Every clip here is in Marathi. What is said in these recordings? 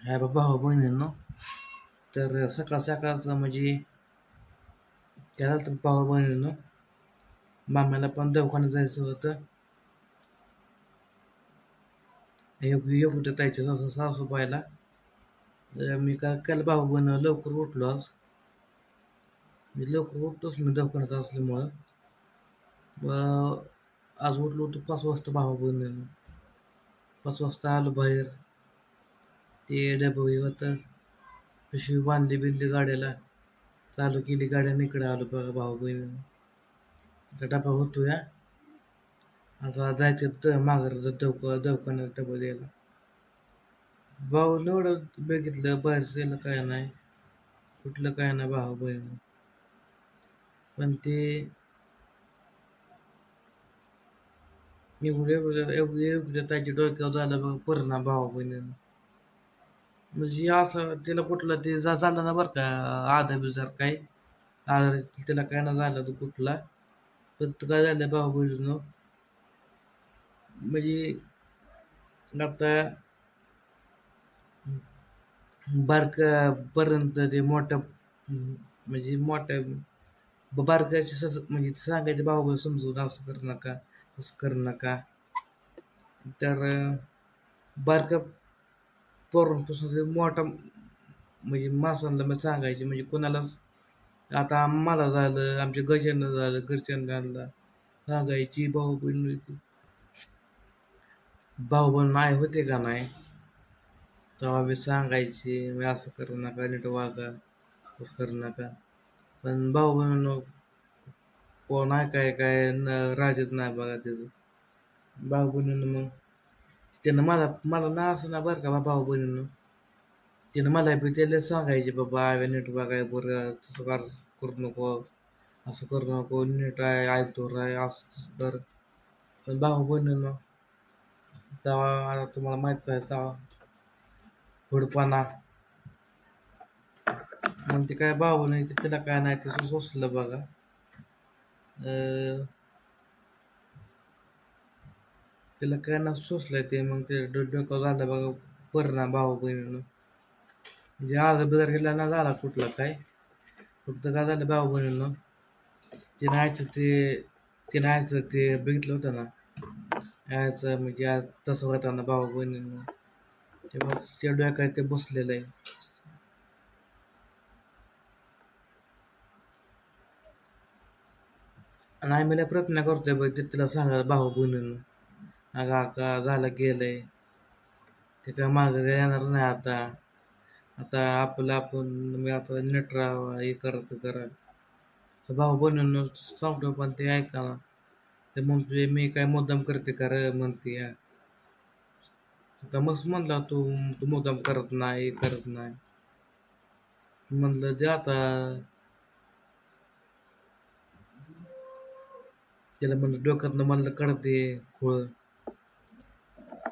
हाय बा भाऊ हो, बहिणींनो. तर सकाळ सकाळचं म्हणजे त्याला तर भाऊ बहिणींनो. मामाला पण दवाखान्यात जायचं होतं. योग योग होतं ताईच्या सासू सासू पाहायला तर मी काय केलं भाऊ बहिण लवकर उठलो आज. मी लवकर उठतोच मी दवाखान्यात असल्यामुळं. आज उठलो होतो पाच वाजता भाऊ बहिणीनं. पाच वाजता आलो बाहेर. ते डबं होता. कशी बांधली बिंदली गाड्याला. चालू केली गाड्याने इकडं आलो बघा भाऊ बहिणी. आता डबा होतो या आता जायचं तर माघार दवका दवाखान्यात डबा द्यायला. भाऊ एवढं बघितलं बाहेरचं काय नाही. कुठलं काय नाही भाऊ बहिणी. पण ते एवढ्या एवढ्या एवढं डोक्यावर झालं बघा परिणाम भाऊ बहिणीनं. म्हणजे असं तिला कुठलं ते जा झालं ना बरं का आधा बिजार काय आधार तिला काय ना झालं तो कुठला. फक्त काय झालं भाऊ बहिणीनं? म्हणजे आता बारकापर्यंत ते मोठ्या म्हणजे मोठ्या बारकाचे सस म्हणजे सांगायचे भाऊ समजून असं करू नका तसं करू नका. तर बारका पोरांपासून ते मोठा म्हणजे माणसांना मग सांगायचे म्हणजे कोणालाच आता आम्हाला झालं आमच्या घरच्यांना झालं घरच्यांना सांगायची भाऊ बहीण होती. भाऊ बहीण नाही होते का नाही? तेव्हा मी सांगायचे मी असं करू नका नीट वागा असं करू नका. पण भाऊ बहीण कोण आहे काय काय न राजत नाही बघा त्याचं. भाऊ बहिणीनं मग त्यानं मला मला ना असं ना बरं का बा भाऊ बहिणीनं. त्यानं मला बी त्याला सांगायचे बाबा आव्या नीट बघाय बरं तसं कर करू नको असं करू नको नीट आहे ऐकतो राय असं तसं कर. पण भाऊ बहिणीनं तेव्हा आता तुम्हाला माहीत आहे तेव्हा हुडपणा मग ते काय भाऊ नाही ते त्याला काय नाही ते सोसलं बघा. त्याला काय ना सोसलं ते मग ते डोक्यावर झालं बघा परिणाम भाऊ बहिणीनं. म्हणजे आज बिजार गेला ना झाला कुठला काय? फक्त काय झालं भाऊ बहिणीनं? ते नाहायचं ते ते नाहायचं ते बघितलं होतं ना? यायचं म्हणजे आज तसं होता ना भाऊ बहिणीनं. तेव्हा त्या डोक्यात ते बसलेलं आहे. आणि आम्ही प्रयत्न करतोय बघ ते तिला सांगा भाऊ बहिणीनं. अगं का झालं गेलंय. ते काय मागं येणार नाही आता. आता आपलं आपण मी आता नीट राहावा हे करत करा. तर भाऊ बनून सांगतो पण ते ऐका ते म्हणतोय मी काय मुद्दाम करते कर म्हणते या आता मस्त म्हणला तू तू मुद्दाम करत नाही हे करत नाही. म्हणलं जे आता. त्याला म्हणलं डोक्यातनं म्हणलं करते खोळ.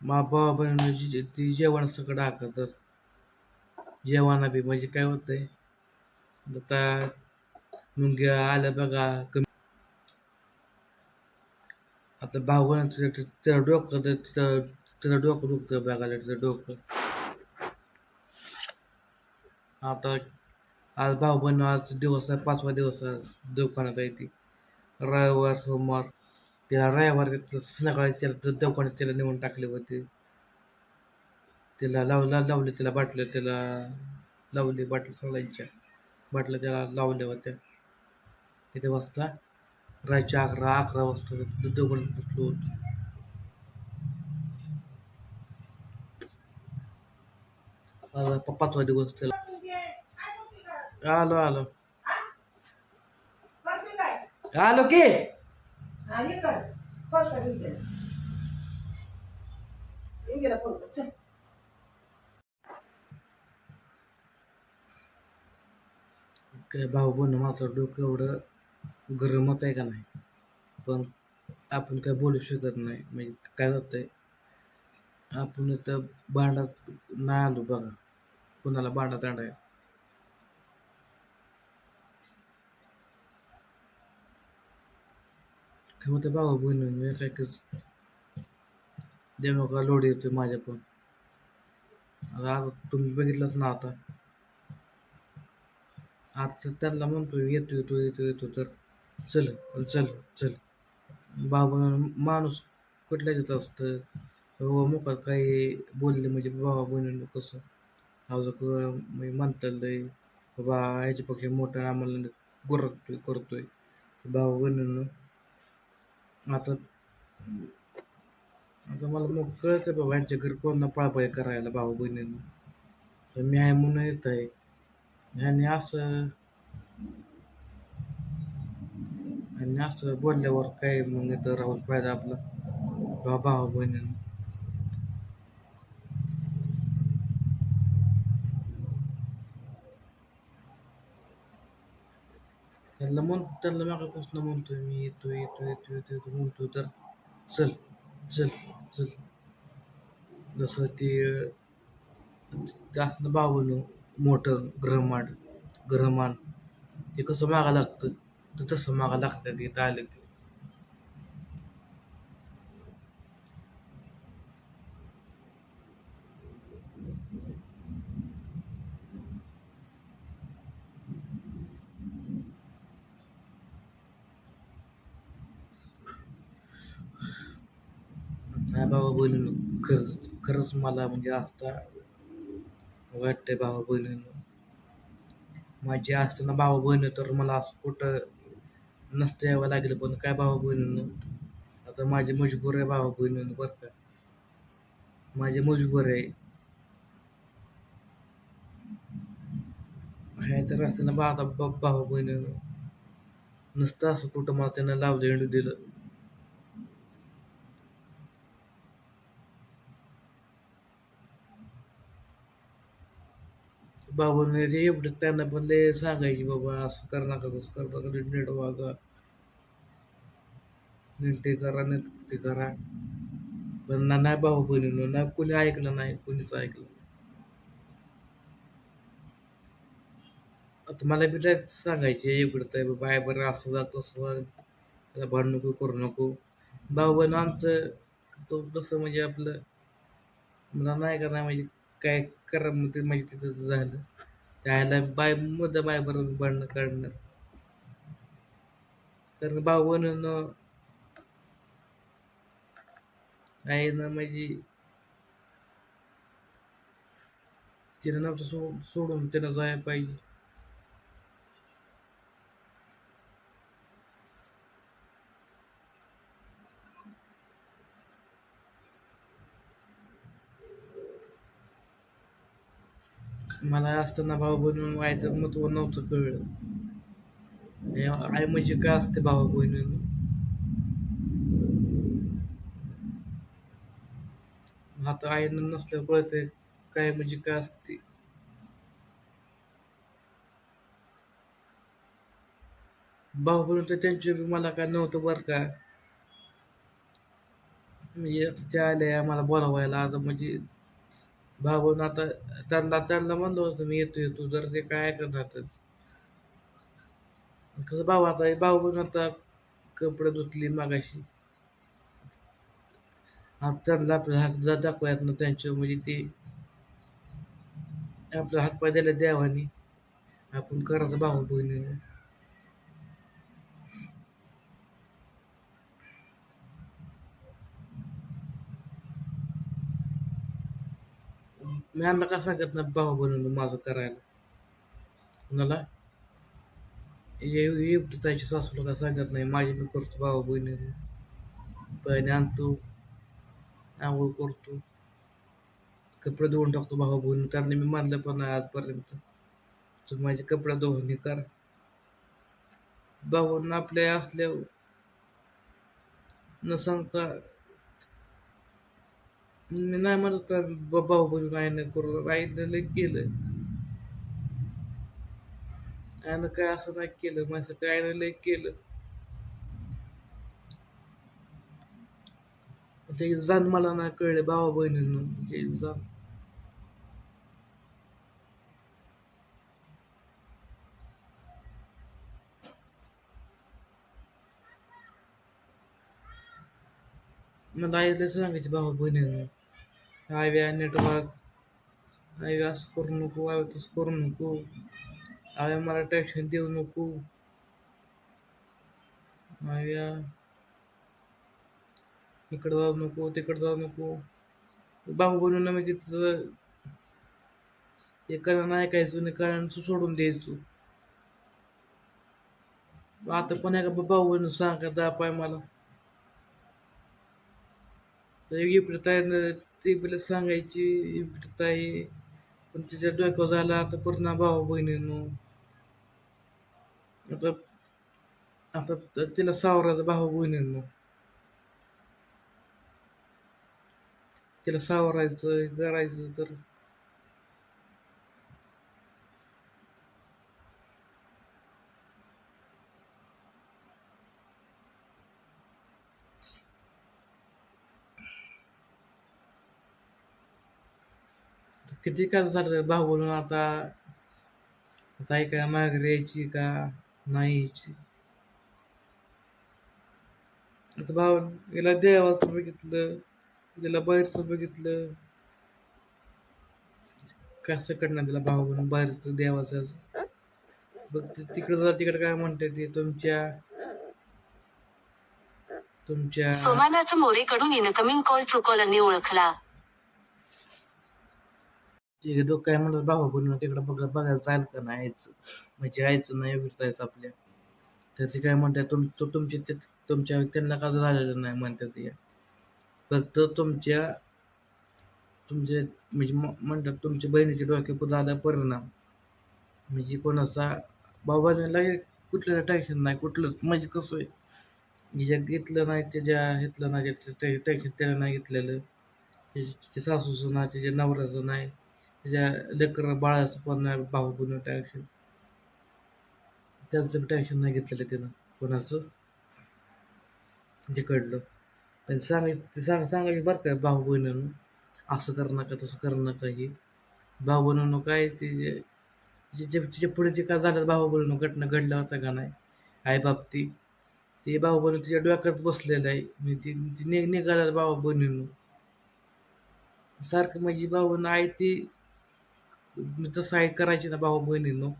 मा बाबा बहिणी जी- ती जेवण सगळं टाका तर जेवणा बी म्हणजे काय होतंय आता मुंग्या आल्या बघा कमी आता भाऊ त्याला डोकं तर तिथं तिला डोकं दुखतं बघायला तिचं डोकं आता आज भाऊ बहीण आज दिवस आहे पाचवा दिवस आहे दुकानात आहे ती रविवार सोमवार तिला रविवार संध्याकाळी त्याला दवाखान्यात त्याला नेऊन टाकले होते. त्याला लावला लावले त्याला बाटल्या त्याला लावली बाटल्या सगळ्यांच्या. बाटल्या त्याला लावल्या होत्या. किती वाजता रायच्या अकरा अकरा वाजता दवाखान्यात पोचलो होतो. आज पाचवा दिवस त्याला. आलो आलो. आलो की? आणि कर फर्स्ट टाइम गेला गेला फोन. चल. काय भाऊ बहिण माझं डोकं एवढं गरम होत आहे का नाही? पण आपण काय बोलू शकत नाही. म्हणजे काय होतंय? आपण इथं भांडत नाही आलो बघा. कुणाला भांडत आणाय काय म्हणते भावा बहिण मी काय देव का लोड येतोय माझ्या पण आता तुम्ही बघितलंच ना आता. आता त्यांना म्हणतो येतो येतो येतो येतो तर चल चल चल. बाबा माणूस कुठल्या देत असतं? हो मोका काही बोलले म्हणजे बाबा बनवलं कसं? अजून म्हणजे म्हणतात बाबा याच्यापेक्षा मोठं आम्हाला गुरतोय करतोय. बाबा बनवणं आता आता मला मग कळतं बाबा यांच्या घरी कोणता पळापळी करायला भाऊ बहिणीनं. तर मी आहे म्हणून येत आहे ह्याने असं आणि असं बोलल्यावर काय मग इथं राहून फायदा आपला. भाऊ भाऊ बहिणींना. त्यांना म्हण त्यांना मागापासून म्हणतोय मी येतो येतो येतो येतो येतो म्हणतो तर चल चल चल जसं ते जास्त बाबून मोठं ग्रहमाड ग्रहमान ते कसं मागा लागतं तर तसं मागा लागतं ते आलं की भावा बहिणीनं खरंच खरंच मला म्हणजे आता वाटतंय भावा बहिणीनं. माझी असताना भावा बहिणी तर मला असं कुठं नसतं यावं लागलं पण काय भावा बहिणीनं? आता माझी मजबूर आहे भावा बहिणीनं बरं का. माझी मजबूर आहे. हे तर असताना बा आता बा भावा बहिणीनं नसतं असं कुठं मला त्यानं लावलं इंडू दिलं. बाबांनी रे एवढं त्यांना पण लय सांगायची बाबा असं कर नका तसं कर नका नीट नीट वागा. नीट ते करा नीट ते करा. पण ना नाही भाऊ बहिणी ना कोणी ऐकलं नाही कोणीच ऐकलं आता मला बी लय सांगायचे एवढं तर बाबा आहे बरं असं वाग तसं वाग त्याला भांडण नको करू नको. भाऊ आमचं तो कसं म्हणजे आपलं मला नाही का नाही म्हणजे काय करा मग ते म्हणजे तिथं झालं. त्याला बाय मुद्दा बाय बरोबर भांडणं काढणार. तर भाऊ आहे ना म्हणजे तिनं नव्हतं सो सोडून त्यानं जायला पाहिजे. मला असताना भाऊ बहिणीनं व्हायचं महत्त्व नव्हतं कळलं. हे आई म्हणजे काय असते भाऊ बहिणी आता आईनं नसल्यावर कळतंय काय म्हणजे काय असते? भाऊ बहिणी तर त्यांचे बी मला काय नव्हतं बरं का. म्हणजे त्या ते आले आम्हाला बोलावायला आता म्हणजे भाऊ आता त्यांना त्यांना म्हणलो होतं मी येतो येतो. जर ते काय करणारच कसं भाऊ आता भाऊ पण आता कपडे धुतली मागाशी. आता त्यांना आपल्या हात जर दाखवायत ना त्यांच्या म्हणजे ते आपला हातपाय द्यायला द्यावानी आपण करायचं भाऊ बहिणीने. मी यांना का सांगत ना भाऊ बनवलं माझं करायला. कुणाला? एवढी त्याची सासूला का सांगत नाही माझी मी करतो भाऊ बहिणी पाणी आणतो आंघोळ करतो. कपडे धुवून टाकतो भाऊ बहिणी कारण मी मानलं पण नाही आजपर्यंत. तर माझे कपडे धुवून हे कर. भाऊंना आपल्या असल्या न सांगता मी नाही म्हणत तर ब- भाऊ बहिणी आईने करू आईने लय केलं आईनं काय असं नाही केलं माझ्यासाठी आईने लय केलं ते जाण मला नाही कळले भावा बहिणींना ते जाण मला आईला सांगायचे भावा बहिणींना आई व्या नेटवर्क. आई असं करू नको आई तसं करू नको. आई मला टेन्शन देऊ नको. आई इकडं जाऊ नको तिकडं जाऊ नको. भाऊ बनवून म्हणजे तिचं एकाला ऐकायचं आणि एकाला सोडून द्यायचो. आता पण एका भाऊ बनून सांगा दापाय मला. इकडे ती पहिले सांगायची ताई पण तिच्या डोक्यावर झाला आता पूर्ण भाऊ बहिणीनो. आता आता तिला सावराचा भाऊ बहिणींनो. तिला सावरायचं करायचं तर किती काय झालं भाऊ बोलून आता आता आई काय माघारी यायची का नाही यायची? आता भाऊ याला देवाचं बघितलं तिला बाहेरचं बघितलं. कसं कडनं त्याला भाऊ बनून बाहेरचं देवाचं? बघ तिकडे जा तिकडे काय म्हणते ते तुमच्या तुमच्या सोमानाथ मोरेकडून इनकमिंग कॉल ट्रुकॉलरने ओळखला. ठीक आहे काय म्हणतात भाऊ बनून तिकडे बघत बघायला जाईल का नाही यायचं म्हणजे यायचं नाही विरतायचं आपल्या तर ते काय म्हणतात तुम तो तुमचे ते तुमच्या त्यांना का झालेलं नाही म्हणतात ते फक्त तुमच्या तुमचे म्हणजे म्हणतात तुमच्या बहिणीचे डोक्यावर झाला परिणाम म्हणजे कोणाचा बाबाने कुठलं टेन्शन नाही कुठलंच म्हणजे कसं आहे ज्या घेतलं नाही त्याच्या घेतलं नाही टेन्शन त्याला नाही घेतलेलं त्याच्या सासूचं नाही त्याच्या नवऱ्याचं नाही त्याच्या लेकर बाळाचं पण नाही भाऊ बनवून टेन्शन त्याचं टॅक्शन नाही घेतलेलं त्यानं कोणाचं. तिकडलं पण सांगायचं ते सांग सांगायचं बरं का भाऊ बहिणीनं. असं कर नका तसं कर नका हे. भाऊ बहिणीनं काय ते जे- जे तिच्या पुढे जे काय झालं भाऊ बहिणीनं घटना घडल्या होत्या का नाही? आई बाबती ते भाऊ बहिणी तिच्या डोक्यात बसलेलं आहे. मी ती ती नि निघाल्या भाऊ बहिणीनं. सारखं म्हणजे भाऊ आई ती मी तसं आहे करायची ना भाऊ बहिणींनो.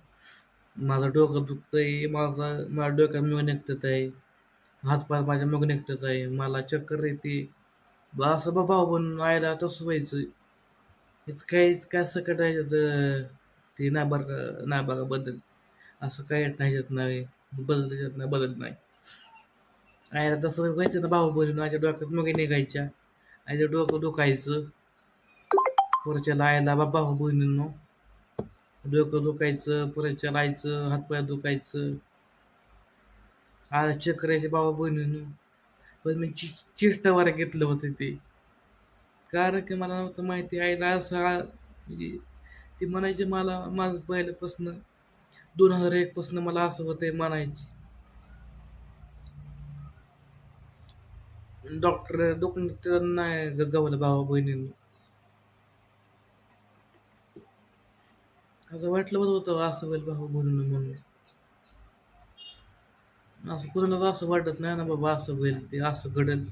माझं डोकं दुखतंय माझा माझ्या डोक्यात मग निघतात आहे हातपाय माझ्या मग निघतात आहे मला चक्कर येते. बा असं बा भाऊ बनून आयला तसं व्हायचं. हेच काहीच काय सकट आहे त्याचं. ते नाबार नाबागा बदल. असं काय येत नाही येत नाही. बदल येत नाही बदल नाही. आयला तसं व्हायचं ना भाऊ बनून माझ्या डोक्यात मग निघायच्या. आयचं डोकं दुखायचं. पुढच्या आयला बा भाऊ बहिणींनो. डोकं दुखायचं पुऱ्याच्या लायचं हातपाय दुखायचं. आज चक्राचे बाबा बहिणीनं. पण मी चि चिष्टावर घेतलं होतं ते. कारण की मला नव्हतं माहिती आईला असं म्हणजे ती म्हणायची मला माझं पहिल्यापासून दोन हजार एकपासून मला असं होतं म्हणायची. डॉक्टर डॉक्टर नाही ग- गवलं भावा बहिणीनं. असं वाटलं होतं होतं असं होईल भाऊ बहिणीनं म्हणून. असं कुणाला असं वाटत नाही ना बाबा असं होईल ते असं घडल.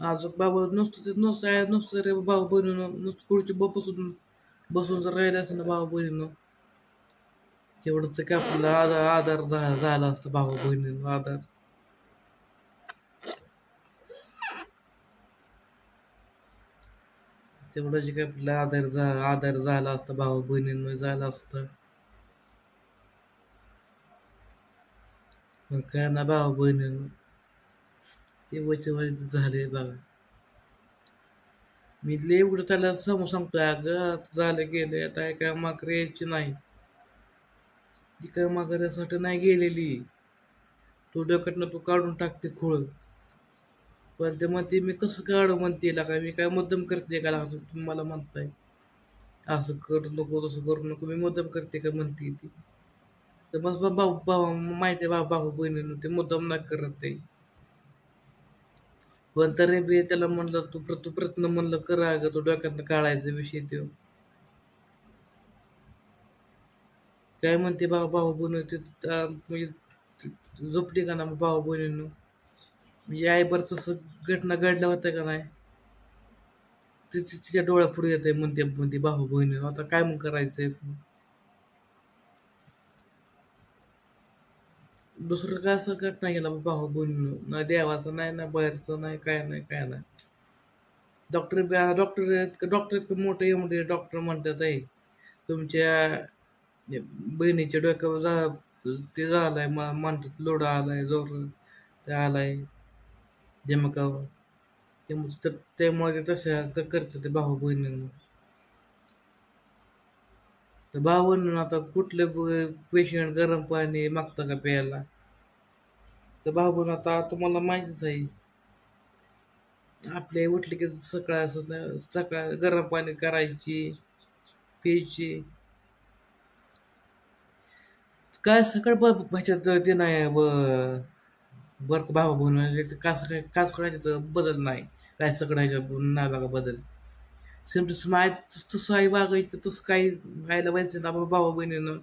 आज बाबा नुसतं ते नुसतं आहे नुसतं रे भाऊ बहिणीनं नुसतं खुर्ची बसून बसून जर राहिलं असं ना भाऊ बहिणीनं. तेवढंच काय आपल्याला आधार आधार झाला असतं भाऊ बहिणीनं आधार. तेवढं जे काय आपल्याला आधार झा आधार झाला असता भाऊ बहिणींमध्ये झाला असतं. पण काय ना भाऊ बहिणीनं ते वचन वचे म्हणजे झाले बघा. मी लय एवढं त्याला समोर सांगतोय अगं आता झालं गेलं आता काय काय माकरे यायची नाही. ती काय माकऱ्यासाठी नाही गेलेली. तू डोक्यातनं तू काढून टाकते खोळ. पण ते म्हणते मी कसं काढू म्हणते का मी काय मुद्दाम करते का असं तुम्ही मला म्हणताय असं करू नको तसं करू नको मी मुद्दम करते का म्हणते ती तर बस भाऊ भाऊ माहिती आहे बाबा भाऊ बहिणीनं ते मुद्दाम नाही करत ते पण तरी बी त्याला म्हणलं तू प्र- तू प्रयत्न म्हणलं करा ग तू डोक्यातनं काढायचा विषय तो काय म्हणते भाऊ भाऊ बहिणी ते म्हणजे झोपली का ना भाऊ बहिणीनं म्हणजे आयबरचं असं घटना घडल्या होत्या का नाही? ति- तिच्या डोळ्या पुढे येते म्हणते म्हणते भाऊ बहिणी आता काय मग करायचंय? दुसरं काय असं घटना गेला भाऊ बहिणी ना देवाचं नाही ना बाहेरचं नाही काय नाही काय नाही. डॉक्टर डॉक्टर डॉक्टर इतकं मोठं एवढे डॉक्टर म्हणतात आहे तुमच्या बहिणीच्या डोक्यावर जा ते झालंय म- म्हणतात लोड आलाय जोर ते आलाय. जमकावर त्यामुळे त- त्यामुळे ते तसं करतं करतात ते भाऊ बहिणींना. तर भाऊ आता कुठले पेशंट गरम पाणी मागतं का प्यायला? तर भाऊ बहीण आता तुम्हाला माहितीच आहे. आपले उठले की सकाळ असं सकाळ गरम पाणी करायची प्यायची. काय सकाळ ह्याच्यात ते नाही ब बरं का भावा बहीण म्हणजे कास काय कास करायचं तर बदल नाही. काय सगळं ह्याच्यात नाही बघा बदल. सिमटी माय तसं आई वागायचं तसं काही व्हायला व्हायचं ना बाबा भाऊ बहिणीनं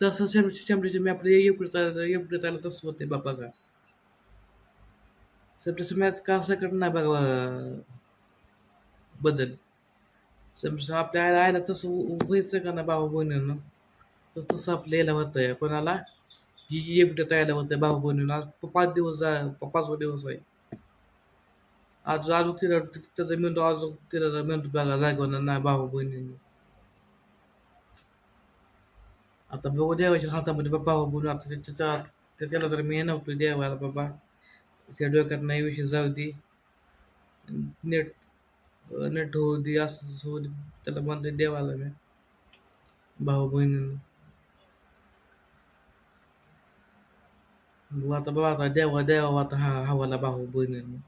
तसं शेमटी शेमटीचे मी आपलं एवढं चाललं एवढं चाललं तसं होते बाबा का. शेमटी मॅच का सगळं नाही बघा बदल. समजा आपल्या आईला तसं व्हायचं का ना बाबा बहिणीनं? तसं तसं आपल्या याला होतंय कोणाला? जी जी एकटं तयार होतं भाऊ बहिणीनं आज पाच दिवस जा पाचवा दिवस आहे. आज आज तिला त्याचा मेंदू आज तिला मेंदू बघा जागवणार नाही भाऊ बहिणीने. आता बघू देवाच्या हातामध्ये बाबा भाऊ बहिणी आता त्याच्या त्याला तर मी हे नव्हतो देवाला बाबा. त्या डोक्यात नाही विषय जाऊ दे. नेट नेट होऊ दे असं तसं होऊ दे. त्याला म्हणते देवाला मी. भाऊ बहिणीनं. बघू आता बाबा आता देवा देवा आता हा हवाला भाऊ बहिणीनं.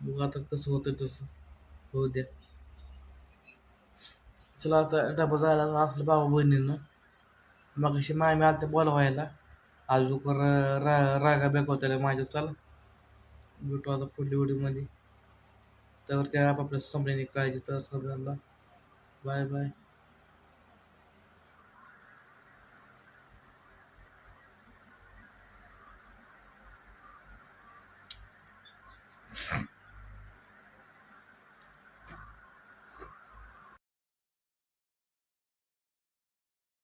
बघू आता कसं होतं तसं. होऊ द्या. चला आता डबा जायला असलं भाऊ बहिणीनं. मग अशी माय मी आलते बोलवायला अजून रा रागा बेकवत्याला माझ्या. चला. भेटू आता पुढल्या व्हिडिओमध्ये. त्यावर काय आपापल्या संपल्याने काळजी तर सगळ्यांना बाय बाय.